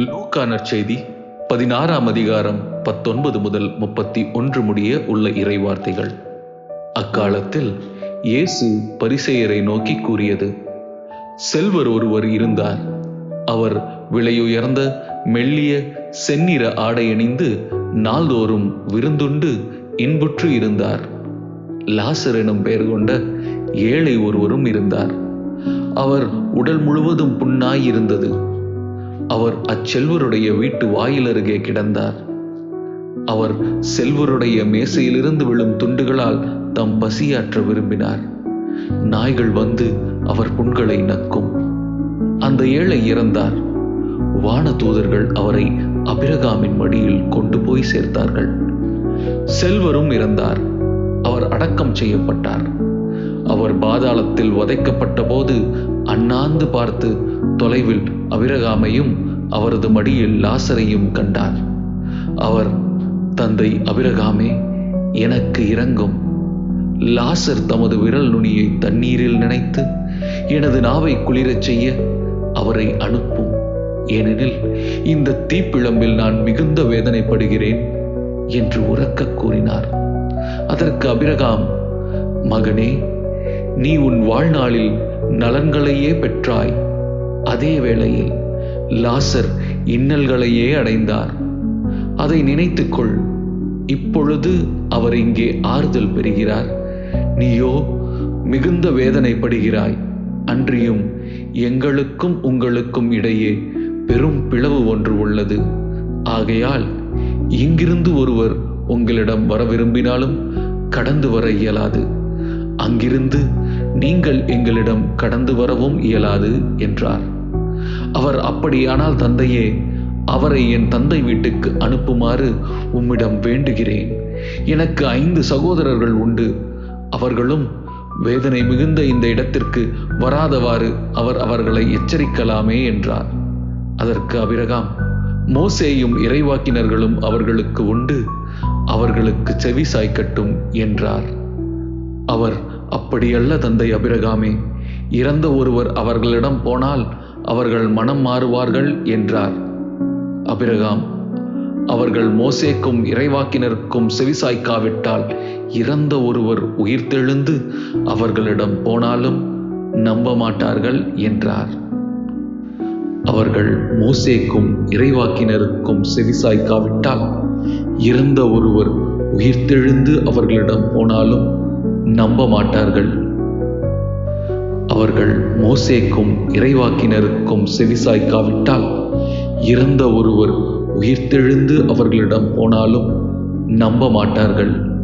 லூக்கா நற்செய்தி பதினாறாம் அதிகாரம் பத்தொன்பது முதல் முப்பத்தி ஒன்று முடிய உள்ள இறைவார்த்தைகள். அக்காலத்தில் இயேசு பரிசெயரை நோக்கி கூறியது செல்வர் ஒருவர் இருந்தார். அவர் விலையுயர்ந்த மெல்லிய செந்நிற ஆடையணிந்து நாள்தோறும் விருந்துண்டு இன்புற்று இருந்தார். லாசர் எனும் பெயர் கொண்ட ஏழை ஒருவரும் இருந்தார். அவர் உடல் முழுவதும் புண்ணாய் இருந்தது அவர் அச்செல்வருடைய வீட்டு வாயில் அருகே கிடந்தார். அவர் செல்வருடைய மேசையிலிருந்து விழும் துண்டுகளால் தம் பசியாற்ற விரும்பினார். நாய்கள் வந்து அவர் புண்களை நக்கும். அந்த ஏழை இறந்தார். வான தூதர்கள் அவரை அபிரகாமின் மடியில் கொண்டு போய் சேர்த்தார்கள். செல்வரும் இறந்தார். அவர் அடக்கம் செய்யப்பட்டார். அவர் பாதாளத்தில் உதைக்கப்பட்ட போது அண்ணாந்து பார்த்து தொலைவில் அபிரகாமையும் அவரது மடியில் லாசரையும் கண்டார். அவர் தந்தை அபிரகாமே எனக்கு இறங்கும் லாசர் தமது விரல் நுனியை தண்ணீரில் நினைத்து எனது நாவை குளிரச் செய்ய அவரை அனுப்பும். ஏனெனில் இந்த தீப்பிழம்பில் நான் மிகுந்த வேதனைப்படுகிறேன் என்று உறக்க கூறினார். அதற்கு அபிரகாம் மகனே நீ உன் வாழ்நாளில் நலன்களையே பெற்றாய். அதே வேளையில் லாசர் இன்னல்களையே அடைந்தார். அதை நினைத்துக்கொள் இப்பொழுது அவர் இங்கே ஆறுதல் பெறுகிறார். நீயோ மிகுந்த வேதனைப்படுகிறாய். அன்றியும் எங்களுக்கும் உங்களுக்கும் இடையே பெரும் பிளவு ஒன்று உள்ளது. ஆகையால் இங்கிருந்து ஒருவர் உங்களிடம் வர விரும்பினாலும் கடந்து வர இயலாது. அங்கிருந்து நீங்கள் எங்களிடம் கடந்து வரவும் இயலாது என்றார். அவர் அப்படியானால் தந்தையே அவரை என் தந்தை வீட்டுக்கு அனுப்புமாறு உம்மிடம் வேண்டுகிறேன். எனக்கு ஐந்து சகோதரர்கள் உண்டு. அவர்களும் வேதனை மிகுந்த இந்த இடத்திற்கு வராதவாறு அவர் அவர்களை எச்சரிக்கலாமே என்றார். அதற்கு அபிரகாம் மோசேயும் இறைவாக்கினர்களும் அவர்களுக்கு உண்டு அவர்களுக்கு செவி சாய்க்கட்டும் என்றார். அவர் அப்படியல்ல தந்தை அபிரகாமே. இறந்த ஒருவர் அவர்களிடம் போனால் அவர்கள் மனம் மாறுவார்கள் என்றார். அபிரகாம் அவர்கள் மோசேக்கும் இறைவாக்கினருக்கும் செவிசாய்க்காவிட்டால் இறந்த ஒருவர் உயிர்த்தெழுந்து அவர்களிடம் போனாலும் நம்ப மாட்டார்கள் என்றார். அவர்கள் மோசேக்கும் இறைவாக்கினருக்கும் செவிசாய்க்காவிட்டால் இறந்த ஒருவர் உயிர்த்தெழுந்து அவர்களிடம் போனாலும் நம்ப மாட்டார்கள். அவர்கள் மோசேக்கும் இறைவாக்கினருக்கும் செவிசாய்க்காவிட்டால் இறந்த ஒருவர் உயிர்த்தெழுந்து அவர்களிடம் போனாலும் நம்ப மாட்டார்கள்.